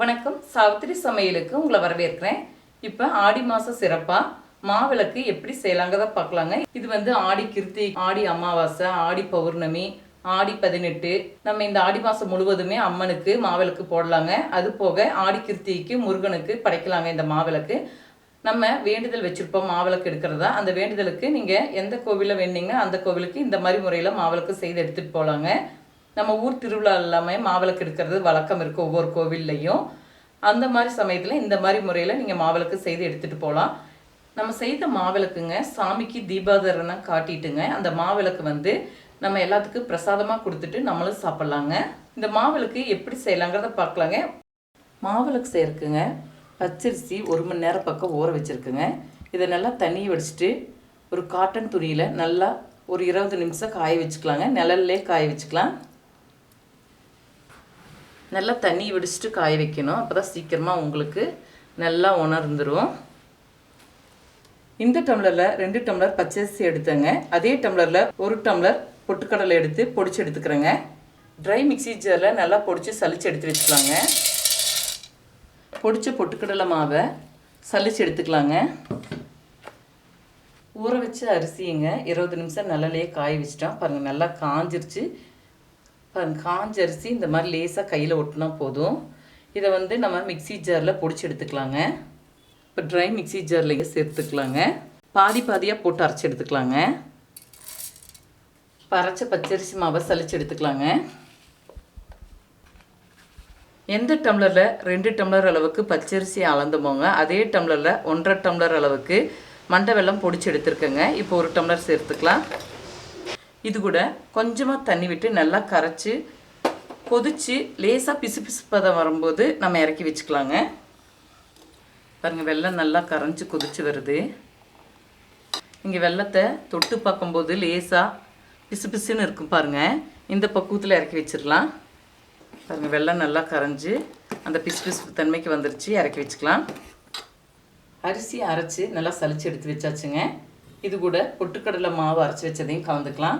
வணக்கம். சாவித்திரி சமையலுக்கு உங்களை வரவேற்கிறேன். இப்போ ஆடி மாதம் சிறப்பாக மாவிளக்கு எப்படி செய்யலாங்கிறத பார்க்கலாங்க. இது வந்து ஆடி கிருத்தி ஆடி அமாவாசை ஆடி பௌர்ணமி ஆடி பதினெட்டு. நம்ம இந்த ஆடி மாதம் முழுவதுமே அம்மனுக்கு மாவிளக்கு போடலாங்க. அது போக ஆடி கிருத்திக்கு முருகனுக்கு படைக்கலாங்க இந்த மாவிளக்கு. நம்ம வேண்டுதல் வச்சுருப்போம் மாவிளக்கு எடுக்கிறதா. அந்த வேண்டுதலுக்கு நீங்கள் எந்த கோவிலில் வேணுனீங்கன்னா அந்த கோவிலுக்கு இந்த மாதிரி முறையில் மாவிளக்கு செய்து எடுத்துகிட்டு போகலாங்க நம்ம ஊர் திருவிழா எல்லாமே மாவிளக்கு எடுக்கிறது வழக்கம் இருக்குது ஒவ்வொரு கோவில்லையும். அந்த மாதிரி சமயத்தில் இந்த மாதிரி முறையில் நீங்கள் மாவிளக்கு செய்து எடுத்துகிட்டு போகலாம் நம்ம செய்த மாவிளக்குங்க சாமிக்கு தீபாதரணம் காட்டிட்டுங்க அந்த மாவிளக்கு வந்து நம்ம எல்லாத்துக்கும் பிரசாதமாக கொடுத்துட்டு நம்மளும் சாப்பிட்லாங்க. இந்த மாவிளக்கு எப்படி செய்யலாங்கிறத பார்க்கலாங்க. மாவிளக்கு செய்யறதுக்குங்க பச்சரிசி ஒரு மணி நேரம் பக்கம் ஊற வச்சுருக்குங்க. இதை நல்லா தண்ணியை வடிச்சிட்டு ஒரு காட்டன் துணியில் நல்லா ஒரு இருபது நிமிஷம் காய வச்சுக்கலாங்க. நிழல்லே காய வச்சுக்கலாம். நல்லா தண்ணி விடிச்சிட்டு காய வைக்கணும். அப்போ தான் சீக்கிரமாக உங்களுக்கு நல்லா உணர்ந்துடும் இந்த டம்ளரில் ரெண்டு டம்ளர் பச்சரிசி எடுத்தேங்க. அதே டம்ளரில் ஒரு டம்ளர் பொட்டுக்கடலை எடுத்து பொடிச்சு எடுத்துக்கிறேங்க. ட்ரை மிக்ஸி ஜாரில் நல்லா பொடிச்சு சளிச்சு எடுத்து வச்சுக்கலாங்க. பொடிச்ச பொட்டுக்கடலை மாவை சளிச்சு எடுத்துக்கலாங்க. ஊற வச்ச அரிசிங்க இருபது நிமிஷம் நல்லலையே காய வச்சிட்டோம். பாருங்கள் நல்லா காஞ்சிருச்சு. காஞ்ச அரிசி இந்த மாதிரி லேசாக கையில் ஒட்டினா போதும். இதை வந்து நம்ம மிக்ஸி ஜாரில் பொடிச்சு எடுத்துக்கலாங்க. இப்போ ட்ரை மிக்ஸி ஜாரில் சேர்த்துக்கலாங்க. பாதி பாதியாக போட்டு அரைச்சி எடுத்துக்கலாங்க. இப்போ அரைச்ச பச்சரிசி மாவை சளிச்சு எடுத்துக்கலாங்க. எந்த டம்ளரில் ரெண்டு டம்ளர் அளவுக்கு பச்சரிசி அளந்துமோங்க அதே டம்ளரில் ஒன்றரை டம்ளர் அளவுக்கு மண்டை வெல்லம் பொடிச்சு எடுத்துருக்கேங்க. இப்போ ஒரு டம்ளர் சேர்த்துக்கலாம். இது கூட கொஞ்சமாக தண்ணி விட்டு நல்லா கரைச்சி கொதிச்சு லேசாக பிசு பிசுப்பதம் வரும்போது நம்ம இறக்கி வச்சுக்கலாங்க. பாருங்கள் வெள்ளம் நல்லா கரைஞ்சி கொதிச்சு வருது. இங்கே வெள்ளத்தை தொட்டு பார்க்கும்போது லேசாக பிசு பிசுன்னு இருக்கும் பாருங்கள் இந்த பக்குவத்தில் இறக்கி வச்சிடலாம். பாருங்கள் வெள்ளம் நல்லா கரைஞ்சி அந்த பிசு பிசு தன்மைக்கு வந்துருச்சு இறக்கி வச்சுக்கலாம். அரிசி அரைச்சி நல்லா சளிச்சு எடுத்து வச்சாச்சுங்க. இது கூட பொட்டுக்கடலை மாவு அரைச்சி வச்சதையும் கலந்துக்கலாம்.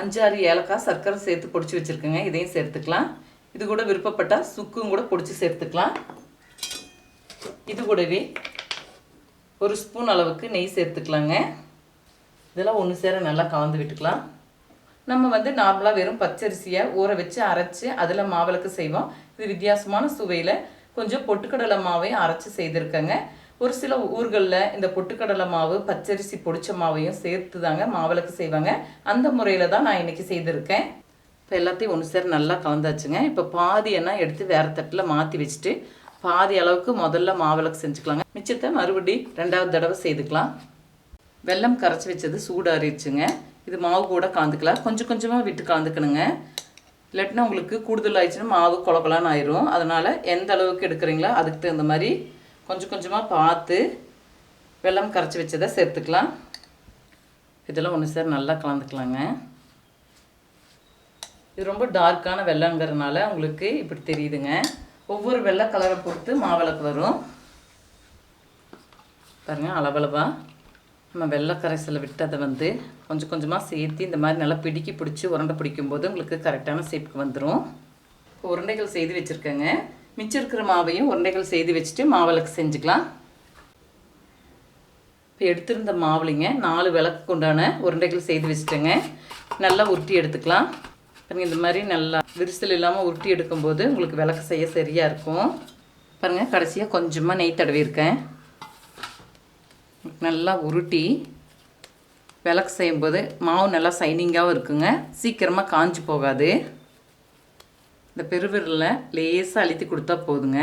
அஞ்சாறு ஏலக்காய் சர்க்கரை சேர்த்து பொடிச்சு வச்சுருக்கேங்க இதையும் சேர்த்துக்கலாம். இது கூட விருப்பப்பட்டால் சுக்கும் கூட பொடிச்சு சேர்த்துக்கலாம். இது கூடவே ஒரு ஸ்பூன் அளவுக்கு நெய் சேர்த்துக்கலாங்க. இதெல்லாம் ஒன்று சேர நல்லா கலந்து விட்டுக்கலாம். நம்ம வந்து நார்மலாக வெறும் பச்சரிசியை ஊற வச்சு அரைச்சி அதில் மாவிளக்கு செய்வோம். இது வித்தியாசமான சுவையில் கொஞ்சம் பொட்டுக்கடலை மாவையும் அரைச்சி செய்திருக்கேங்க. ஒரு சில ஊர்களில் இந்த பொட்டுக்கடலை மாவு பச்சரிசி பொடிச்ச மாவையும் சேர்த்து தாங்க மாவிளக்கு செய்வாங்க. அந்த முறையில் தான் நான் இன்றைக்கி செய்திருக்கேன். இப்போ எல்லாத்தையும் ஒன்று சேர நல்லா கலந்தாச்சுங்க இப்போ பாதி எண்ணெய் எடுத்து வேறு தட்டில் மாற்றி வச்சுட்டு பாதி அளவுக்கு முதல்ல மாவிளக்கு செஞ்சுக்கலாங்க. மிச்சத்தை மறுபடி ரெண்டாவது தடவை செய்துக்கலாம். வெல்லம் கரைச்சி வச்சது சூடாறிடுச்சுங்க. இது மாவு கூட கலந்துக்கலாம். கொஞ்சம் கொஞ்சமாக விட்டு கலந்துக்கணுங்க. இல்லாட்டினா உங்களுக்கு கூடுதல் ஆயிடுச்சுன்னா மாவு குழக்கலான்னு ஆயிரும். அதனால் எந்த அளவுக்கு எடுக்கிறீங்களோ அதுக்கு தகுந்த மாதிரி கொஞ்சம் கொஞ்சமாக பார்த்து வெல்லம் கரைச்சி வச்சதை சேர்த்துக்கலாம். இதெல்லாம் ஒன்று சேர் நல்லா கலந்துக்கலாங்க. இது ரொம்ப டார்க்கான வெள்ளங்கிறதுனால உங்களுக்கு இப்படி தெரியுதுங்க. ஒவ்வொரு வெள்ளை கலரை பொறுத்து மாவிளக்கு வரும். பாருங்கள் அளவளவாக நம்ம வெள்ளை கரைசலை விட்டதை வந்து கொஞ்சம் கொஞ்சமாக சேர்த்து இந்த மாதிரி நல்லா பிடிக்கி பிடிச்சி உருண்டை பிடிக்கும்போது உங்களுக்கு கரெக்டான ஷேப்புக்கு வந்துடும் உருண்டைகள் செய்து வச்சுருக்கேங்க. மிச்சம் இருக்கிற மாவையும் உருண்டைகள் செய்து வச்சுட்டு மாவிளக்கு செஞ்சுக்கலாம். இப்போ எடுத்திருந்த மாவுலிங்க நாலு விளக்கு உண்டான உருண்டைகள் செய்து வச்சுட்டேங்க. நல்லா உருட்டி எடுத்துக்கலாம். பாருங்கள் இந்த மாதிரி நல்லா விரிசல் இல்லாமல் உருட்டி எடுக்கும்போது உங்களுக்கு விளக்கு செய்ய சரியாக இருக்கும். பாருங்கள் கடைசியாக கொஞ்சமாக நெய் தடவிருக்கேன் நல்லா உருட்டி விளக்கு செய்யும்போது மாவு நல்லா சைனிங்காகவும் இருக்குங்க. சீக்கிரமாக காஞ்சி போகாது. இந்த பெருவிரலில் லேசாக அழுத்தி கொடுத்தா போதுங்க.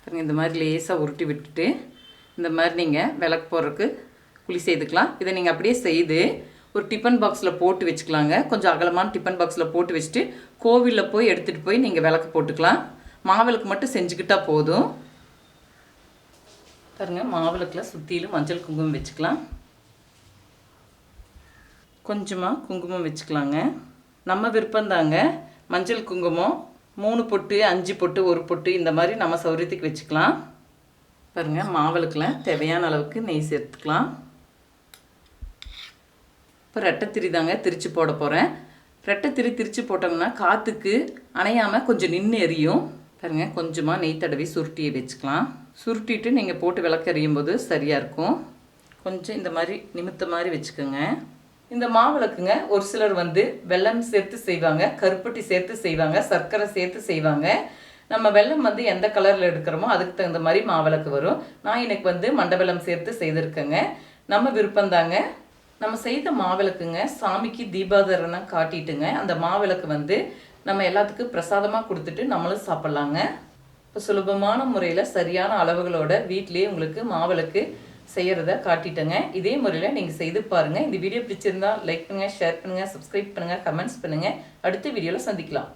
பாருங்கள் இந்த மாதிரி லேசாக உருட்டி விட்டுட்டு இந்த மாதிரி நீங்கள் விளக்கு போடுறதுக்கு குழி செய்துக்கலாம். இதை நீங்கள் அப்படியே செய்து ஒரு டிஃபன் பாக்ஸில் போட்டு வச்சுக்கலாங்க. கொஞ்சம் அகலமான டிஃபன் பாக்ஸில் போட்டு வச்சுட்டு கோவிலில் போய் எடுத்துகிட்டு போய் நீங்கள் விளக்கு போட்டுக்கலாம். மாவிளக்கு மட்டும் செஞ்சுக்கிட்டால் போதும். பாருங்கள் மாவிளக்கில் சுற்றிலும் மஞ்சள் குங்குமம் வச்சுக்கலாம். கொஞ்சமாக குங்குமம் வச்சுக்கலாங்க. நம்ம விருப்பம்தாங்க. மஞ்சள் குங்குமம் மூணு பொட்டு அஞ்சு பொட்டு ஒரு பொட்டு இந்த மாதிரி நம்ம சௌரியத்துக்கு வச்சுக்கலாம். பாருங்கள் மாவளுக்கெலாம் தேவையான அளவுக்கு நெய் சேர்த்துக்கலாம். இப்போ ரெட்டத்திரி தாங்க திரித்து போட போகிறேன் ரெட்டை திரித்து போட்டோம்னா காற்றுக்கு அணையாமல் கொஞ்சம் நின்று எரியும். பாருங்க கொஞ்சமாக நெய் தடவி சுருட்டியை வச்சுக்கலாம். சுருட்டிட்டு நீங்கள் போட்டு விளக்கறியும் போது சரியாக இருக்கும். கொஞ்சம் இந்த மாதிரி நிமித்த மாதிரி வச்சுக்கோங்க. இந்த மாவிளக்குங்க ஒரு சிலர் வந்து வெல்லம் சேர்த்து செய்வாங்க கருப்பட்டி சேர்த்து செய்வாங்க சர்க்கரை சேர்த்து செய்வாங்க. நம்ம வெல்லம் வந்து எந்த கலரில் எடுக்கிறோமோ அதுக்கு தகுந்த மாதிரி மாவிளக்கு வரும். நான் எனக்கு வந்து மண்டபெல்லம் சேர்த்து செய்திருக்கேங்க. நம்ம விருப்பந்தாங்க நம்ம செய்த மாவிளக்குங்க சாமிக்கு தீபாதரணம் காட்டிட்டுங்க. அந்த மாவிளக்கு வந்து நம்ம எல்லாத்துக்கும் பிரசாதமாக கொடுத்துட்டு நம்மளும் சாப்பிட்லாங்க. இப்போ சுலபமான முறையில் சரியான அளவுகளோட வீட்லேயே உங்களுக்கு மாவிளக்கு செய்கிறத காட்டிட்டேங்க. இதே முறையில் நீங்கள் செய்து பாருங்கள் இந்த வீடியோ பிடிச்சிருந்தால் லைக் பண்ணுங்கள் ஷேர் பண்ணுங்கள் சப்ஸ்கிரைப் பண்ணுங்கள் கமெண்ட்ஸ் பண்ணுங்கள் அடுத்த வீடியோவில் சந்திக்கலாம்.